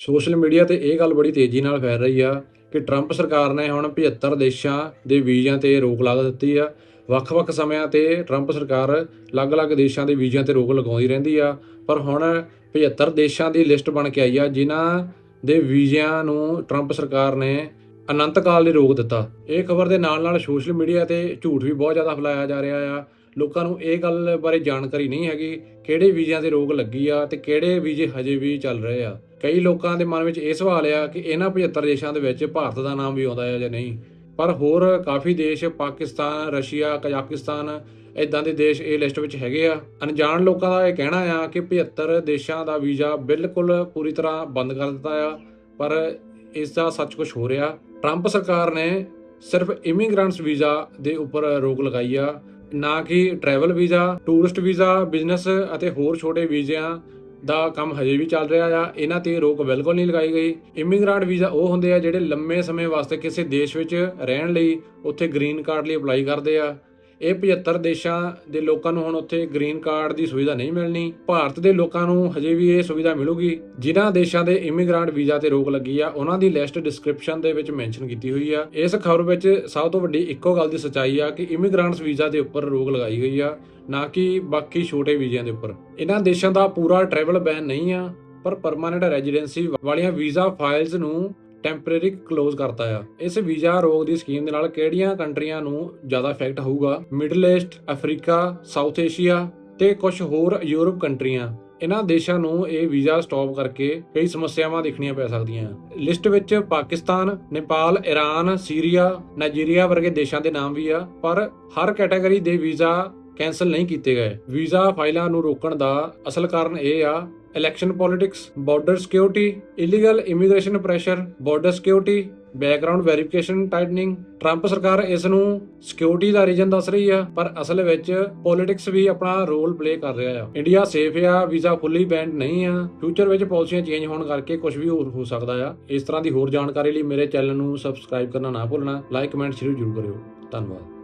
Social media ਤੇ ਇਹ ਗੱਲ ਬੜੀ ਤੇਜ਼ੀ ਨਾਲ ਫੈਲ ਰਹੀ ਆ ਕਿ ਟਰੰਪ ਸਰਕਾਰ ਨੇ ਹੁਣ 75 ਦੇਸ਼ਾਂ ਦੇ ਵੀਜ਼ਿਆਂ ਤੇ ਰੋਕ ਲਾ ਦਿੱਤੀ ਆ। ਵੱਖ-ਵੱਖ ਸਮਿਆਂ ਤੇ ਟਰੰਪ ਸਰਕਾਰ ਅਲੱਗ-ਅਲੱਗ ਦੇਸ਼ਾਂ ਦੇ ਵੀਜ਼ਿਆਂ ਤੇ ਰੋਕ ਲਗਾਉਂਦੀ ਰਹਿੰਦੀ ਆ। ਪਰ ਹੁਣ 75 ਦੇਸ਼ਾਂ ਦੀ ਲਿਸਟ ਬਣ ਕੇ ਆਈ ਆ, ਜਿਨ੍ਹਾਂ ਦੇ ਵੀਜ਼ਿਆਂ ਨੂੰ ਟਰੰਪ ਸਰਕਾਰ ਨੇ ਅਨੰਤ ਕਾਲ ਲਈ ਰੋਕ ਦਿੱਤਾ। ਇਹ ਖਬਰ ਦੇ ਨਾਲ-ਨਾਲ ਸੋਸ਼ਲ ਮੀਡੀਆ ਤੇ ਝੂਠ ਵੀ ਬਹੁਤ ਜ਼ਿਆਦਾ ਫੈਲਾਇਆ ਜਾ ਰਿਹਾ ਆ। ਲੋਕਾਂ ਨੂੰ ਇਹ ਗੱਲ ਬਾਰੇ ਜਾਣਕਾਰੀ ਨਹੀਂ ਹੈਗੀ ਕਿਹੜੇ ਵੀਜ਼ਿਆਂ ਤੇ ਰੋਕ ਲੱਗੀ ਆ ਤੇ ਕਿਹੜੇ ਵੀਜ਼ੇ ਹਜੇ ਵੀ ਚੱਲ ਰਹੇ ਆ। ਕਈ ਲੋਕਾਂ ਦੇ ਮਨ ਵਿੱਚ ਇਹ ਸਵਾਲ ਆ ਕਿ ਇਹਨਾਂ 75 ਦੇਸ਼ਾਂ ਦੇ ਵਿੱਚ ਭਾਰਤ ਦਾ ਨਾਮ ਵੀ ਆਉਂਦਾ ਹੈ ਜਾਂ ਨਹੀਂ। ਪਰ ਹੋਰ ਕਾਫੀ ਦੇਸ਼, ਪਾਕਿਸਤਾਨ, ਰਸ਼ੀਆ, ਕਜ਼ਾਕਿਸਤਾਨ ਇਦਾਂ ਦੇ ਦੇਸ਼ ਇਹ ਲਿਸਟ ਵਿੱਚ ਹੈਗੇ ਆ। ਅਣਜਾਣ ਲੋਕਾਂ ਦਾ ਇਹ ਕਹਿਣਾ ਆ ਕਿ 75 ਦੇਸ਼ਾਂ ਦਾ ਵੀਜ਼ਾ ਬਿਲਕੁਲ ਪੂਰੀ ਤਰ੍ਹਾਂ ਬੰਦ ਕਰ ਦਿੱਤਾ ਆ, ਪਰ ਇਸ ਦਾ ਸੱਚ ਕੁਝ ਹੋ ਰਿਹਾ। ਟਰੰਪ ਸਰਕਾਰ ਨੇ ਸਿਰਫ ਇਮੀਗ੍ਰੈਂਟਸ ਵੀਜ਼ਾ ਦੇ ਉੱਪਰ ਰੋਕ ਲਗਾਈ ਆ, ਨਾ ਕਿ travel visa, tourist visa, business ਅਤੇ ਹੋਰ ਛੋਟੇ ਵੀਜ਼ਿਆਂ ਦਾ ਕੰਮ ਹਜੇ ਵੀ ਚੱਲ ਰਿਹਾ ਆ, ਇਹਨਾਂ ਤੇ ਰੋਕ ਬਿਲਕੁਲ ਨਹੀਂ ਲਗਾਈ ਗਈ। ਇਮੀਗ੍ਰੈਂਟ ਵੀਜ਼ਾ ਉਹ ਹੁੰਦੇ ਆ ਜਿਹੜੇ ਲੰਮੇ ਸਮੇਂ ਵਾਸਤੇ ਕਿਸੇ ਦੇਸ਼ ਵਿੱਚ ਰਹਿਣ ਲਈ ਉੱਥੇ ਗ੍ਰੀਨ ਕਾਰਡ ਲਈ ਅਪਲਾਈ ਕਰਦੇ ਆ। ਇਹ 75 ਦੇਸ਼ਾਂ ਦੇ ਲੋਕਾਂ ਨੂੰ ਹੁਣ ਉੱਥੇ ਗ੍ਰੀਨ ਕਾਰਡ ਦੀ ਸੁਵਿਧਾ ਨਹੀਂ ਮਿਲਣੀ। ਭਾਰਤ ਦੇ ਲੋਕਾਂ ਨੂੰ ਹਜੇ ਵੀ ਇਹ ਸੁਵਿਧਾ ਮਿਲੂਗੀ। ਜਿਨ੍ਹਾਂ ਦੇਸ਼ਾਂ ਦੇ ਇਮੀਗ੍ਰੈਂਟ ਵੀਜ਼ਾ ਤੇ ਰੋਕ ਲੱਗੀ ਆ, ਉਹਨਾਂ ਦੀ ਲਿਸਟ ਡਿਸਕ੍ਰਿਪਸ਼ਨ ਦੇ ਵਿੱਚ ਮੈਂਸ਼ਨ ਕੀਤੀ ਹੋਈ ਆ। ਇਸ ਖਬਰ ਵਿੱਚ ਸਭ ਤੋਂ ਵੱਡੀ ਇੱਕੋ ਗੱਲ ਦੀ ਸੱਚਾਈ ਆ ਕਿ ਇਮੀਗ੍ਰੈਂਟਸ ਵੀਜ਼ਾ ਦੇ ਉੱਪਰ ਰੋਕ ਲਗਾਈ ਗਈ ਆ, ਨਾ ਕਿ ਬਾਕੀ ਛੋਟੇ ਵੀਜ਼ਿਆਂ ਦੇ ਉੱਪਰ। ਇਹਨਾਂ ਦੇਸ਼ਾਂ ਦਾ ਪੂਰਾ ਟਰੈਵਲ ਬੈਨ ਨਹੀਂ ਆ, ਪਰ ਪਰਮਾਨੈਂਟ ਰੈਜ਼ੀਡੈਂਸੀ ਵਾਲੀਆਂ ਵੀਜ਼ਾ ਫਾਈਲਸ ਨੂੰ ਟੈਂਪਰੇਰੀ ਕਲੋਜ਼ ਕਰਤਾ ਆ। ਇਸ ਵੀਜ਼ਾ ਰੋਗ ਦੀ ਸਕੀਮ ਦੇ ਨਾਲ ਕਿਹੜੀਆਂ ਕੰਟਰੀਆਂ ਨੂੰ ਜ਼ਿਆਦਾ ਇਫੈਕਟ ਹੋਊਗਾ? Middle East Africa South Asia ਤੇ ਕੁਝ ਹੋਰ ਯੂਰਪ ਕੰਟਰੀਆਂ। ਇਹਨਾਂ ਦੇਸ਼ਾਂ ਨੂੰ ਇਹ ਵੀਜ਼ਾ ਸਟਾਪ ਕਰਕੇ ਕਈ ਸਮੱਸਿਆਵਾਂ ਦੇਖਣੀਆਂ ਪੈ ਸਕਦੀਆਂ। ਲਿਸਟ ਵਿੱਚ Pakistan, Nepal Iran Syria, Nigeria ਵਰਗੇ ਦੇਸ਼ਾਂ ਦੇ ਨਾਮ ਵੀ ਆ, ਪਰ ਹਰ ਕੈਟਾਗਰੀ ਦੇ ਵੀਜ਼ਾ ਕੈਨਸਲ ਨਹੀਂ ਕੀਤੇ ਗਏ। ਵੀਜ਼ਾ ਫਾਈਲਾਂ ਨੂੰ ਰੋਕਣ ਦਾ ਅਸਲ ਕਾਰਨ ਇਹ ਆ election politics border security illegal immigration pressure border security background verification tightening Trump ਸਰਕਾਰ ਇਸ ਨੂੰ ਸਿਕਿਉਰਿਟੀ ਦਾ ਰੀਜਨ ਦੱਸ ਰਹੀ ਆ, ਪਰ ਅਸਲ ਵਿੱਚ ਪੋਲਿਟਿਕਸ ਵੀ ਆਪਣਾ ਰੋਲ ਪਲੇ ਕਰ ਰਿਹਾ ਆ। ਇੰਡੀਆ ਸੇਫ ਆ, ਵੀਜ਼ਾ ਫੁੱਲੀ ਬੈਂਡ ਨਹੀਂ ਆ। ਫਿਊਚਰ ਵਿੱਚ ਪਾਲਿਸੀਆਂ ਚੇਂਜ ਹੋਣ ਕਰਕੇ ਕੁਝ ਵੀ ਹੋਰ ਹੋ ਸਕਦਾ ਆ। ਇਸ ਤਰ੍ਹਾਂ ਦੀ ਹੋਰ ਜਾਣਕਾਰੀ ਲਈ ਮੇਰੇ ਚੈਨਲ ਨੂੰ ਸਬਸਕ੍ਰਾਈਬ ਕਰਨਾ ਨਾ ਭੁੱਲਣਾ। ਲਾਈਕ ਕਮੈਂਟ ਸ਼ੇਅਰ ਜ਼ਰੂਰ ਕਰਿਓ। ਧੰਨਵਾਦ।